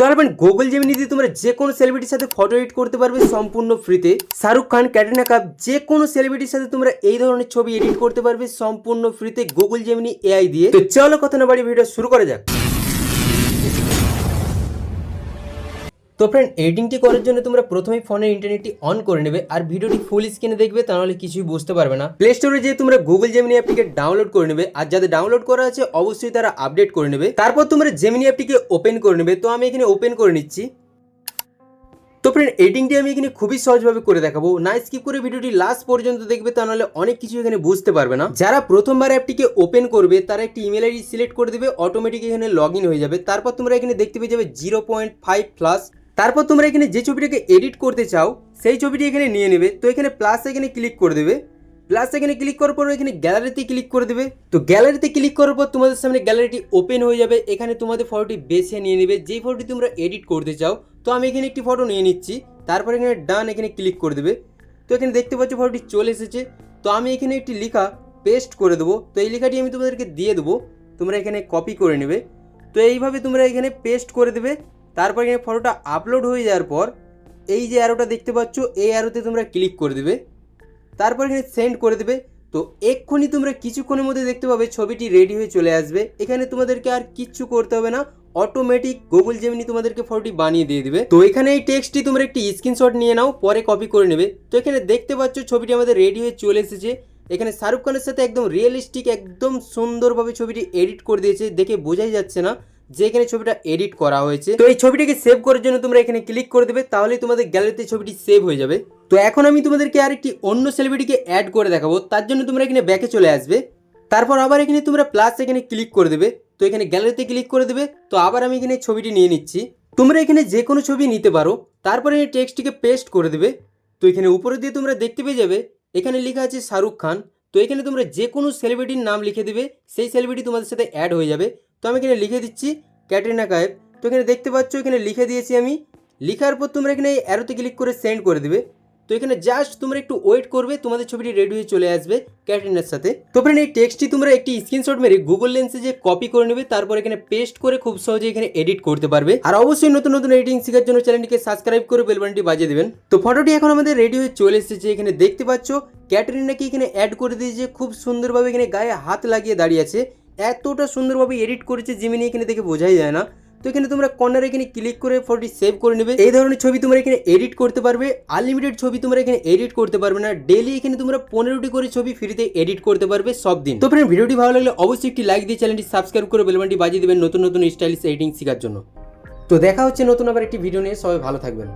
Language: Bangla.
তো আর গুগল জেমিনি দিয়ে তোমরা যে কোনো সেলিব্রিটির সাথে ফটো এডিট করতে পারবে সম্পূর্ণ ফ্রিতে শাহরুখ খান ক্যাটরিনা কাপ যে কোনো সেলিব্রিটির সাথে তোমরা এই ধরনের ছবি এডিট করতে পারবে সম্পূর্ণ ফ্রিতে গুগল জেমিনি এআই দিয়ে। তো চলো কথা না বাড়ি ভিডিও শুরু করা যাক। তো ফ্রেন্ড এডিটিংটি করার জন্য তোমরা প্রথমেই ফোনের ইন্টারনেটটি অন করে নেবে আর ভিডিওটি ফুল স্ক্রিনে দেখবে, তাহলে কিছুই বুঝতে পারবে না। প্লে স্টোরে যেয়ে তোমরা গুগল জেমিনি অ্যাপটিকে ডাউনলোড করে নেবে আর যাদের ডাউনলোড করা আছে, অবশ্যই তারা আপডেট করে নেবে। তারপর তোমরা জেমিনি অ্যাপটিকে ওপেন করে নেবে। তো আমি এখানে ওপেন করে নিচ্ছি। তো ফ্রেন্ড এডিংটি আমি এখানে খুবই সহজভাবে করে দেখাবো। না স্কিপ করে ভিডিওটি লাস্ট পর্যন্ত দেখবে, তা নাহলে অনেক কিছু এখানে বুঝতে পারবে না। যারা প্রথমবার অ্যাপটিকে ওপেন করবে, তারা একটি ইমেল আইডি সিলেক্ট করে দেবে অটোমেটিক এখানে লগ হয়ে যাবে। তারপর তোমরা এখানে দেখতে পেয়ে যাবে জিরো পয়েন্ট ফাইভ প্লাস তারপর তোমরা এখানে যে ছবিটাকে এডিট করতে চাও, সেই ছবিটি এখানে নিয়ে নেবে। তো এখানে প্লাস এখানে ক্লিক করে দেবে। প্লাস এখানে ক্লিক করার পর এখানে গ্যালারিতে ক্লিক করে দেবে। তো গ্যালারিতে ক্লিক করার পর তোমাদের সামনে গ্যালারিটি ওপেন হয়ে যাবে। এখানে তোমাদের ফটোটি বেছে নিয়ে নেবে। যেই ফটোটি তোমরা এডিট করতে চাও, তো আমি এখানে একটি ফটো নিয়ে নিচ্ছি। তারপর এখানে ডান এখানে ক্লিক করে দেবে। তো এখানে দেখতে পাচ্ছ ফটোটি চলে এসেছে। তো আমি এখানে একটি লেখা পেস্ট করে দেবো। তো এই লেখাটি আমি তোমাদেরকে দিয়ে দেবো। তোমরা এখানে কপি করে নেবে। তো এইভাবে তোমরা এখানে পেস্ট করে দেবে। তারপর এখানে ফটোটা আপলোড হয়ে যাওয়ার পর, এই যে অ্যারোটা দেখতে পাচ্ছ, এই অ্যারোতে তোমরা ক্লিক করে দেবে। তারপর এখানে সেন্ড করে দেবে। তো এক্ষুনি তোমরা কিছুক্ষণের মধ্যে দেখতে পাবে ছবিটি রেডি হয়ে চলে আসবে। এখানে তোমাদেরকে আর কিচ্ছু করতে হবে না। অটোমেটিক গুগল জেমিনি তোমাদেরকে ফটোটি বানিয়ে দিয়ে দিবে। তো এখানে এই টেক্সটটি তোমরা একটি স্ক্রিনশট নিয়ে নাও, পরে কপি করে নেবে। তো এখানে দেখতে পাচ্ছ ছবিটি আমাদের রেডি হয়ে চলে এসেছে। এখানে শাহরুখ খানের সাথে একদম রিয়েলিস্টিক একদম সুন্দরভাবে ছবিটি এডিট করে দিয়েছে। দেখে বোঝাই যাচ্ছে না। যে এখানে ছবিটা এডিট করা হয়েছে। তো এই ছবিটাকে সেভ করার জন্য তোমরা এখানে ক্লিক করে দেবে, তাহলেই তোমাদের গ্যালারিতে ছবিটি সেভ হয়ে যাবে। তো এখন আমি তোমাদেরকে আরেকটি অন্য সেলিব্রিটিকে অ্যাড করে দেখাবো, তার জন্য তোমরা এখানে ব্যাকে চলে আসবে। তারপর আবার এখানে তোমরা প্লাস এখানে ক্লিক করে দেবে, তো এখানে গ্যালারিতে ক্লিক করে দেবে। তো আবার আমি এখানে ছবিটি নিয়ে নিচ্ছি। তোমরা এখানে যে কোনো ছবি নিতে পারো, তারপরে এই টেক্সটটিকে পেস্ট করে দেবে। তো এখানে উপরে দিয়ে তোমরা দেখতে পেয়ে যাবে, এখানে লেখা আছে শাহরুখ খান। তো এখানে তোমরা যে কোনো সেলিব্রিটির নাম লিখে দেবে, সেই সেলিব্রিটি তোমাদের সাথে অ্যাড হয়ে যাবে। তো আমি এখানে লিখে দিচ্ছি, ক্যাটরিনা কায়েব তো এখানে দেখতে পাচ্ছ, এখানে লিখে দিয়েছি আমি। লিখার পর তোমরা এখানে এই অ্যারোতে ক্লিক করে সেন্ড করে দেবে। তো এখানে জাস্ট তোমরা একটু ওয়েট করবে, তোমাদের ছবিটি রেডি হয়ে চলে আসবে ক্যাটরিনার সাথে। তো ফ্রেন্ড এই টেক্সটটি তোমরা একটি স্ক্রিনশট মেরে গুগল লেন্সে যে কপি করে নেবে, তারপর এখানে পেস্ট করে খুব সহজে এখানে এডিট করতে পারবে। আর অবশ্যই নতুন নতুন এডিটিং শেখার জন্য চ্যানেলটিকে সাবস্ক্রাইব করে বেলবানটি বাজিয়ে দেবেন। তো ফটোটি এখন আমাদের রেডি হয়ে চলে এসেছে, এখানে দেখতে পাচ্ছ। ক্যাটরিনাকে এখানে অ্যাড করে দিয়েছে, খুব সুন্দরভাবে এখানে গায়ে হাত লাগিয়ে দাঁড়িয়ে আছে। এতটা সুন্দরভাবে এডিট করেছে জিমিনি এখানে দেখে বোঝাই যায় না। তো এখানে তোমরা কর্নারে এখানে ক্লিক করে ফটোটি সেভ করে নেবে। এই ধরনের ছবি তোমরা এখানে এডিট করতে পারবে। আনলিমিটেড ছবি তোমরা এখানে এডিট করতে পারবে না। ডেলি এখানে তোমরা পনেরোটি করে ছবি ফ্রিতে এডিট করতে পারবে সব দিন। তো ফ্রেন্ড ভিডিওটি ভালো লাগলে অবশ্যই একটি লাইক দিয়ে চ্যানেলটি সাবস্ক্রাইব করে বেলবানটি বাজিয়ে দেবেন নতুন নতুন স্টাইলিশ এডিটিং শেখার জন্য। তো দেখা হচ্ছে নতুন আবার একটি ভিডিও নিয়ে। সবাই ভালো থাকবেন।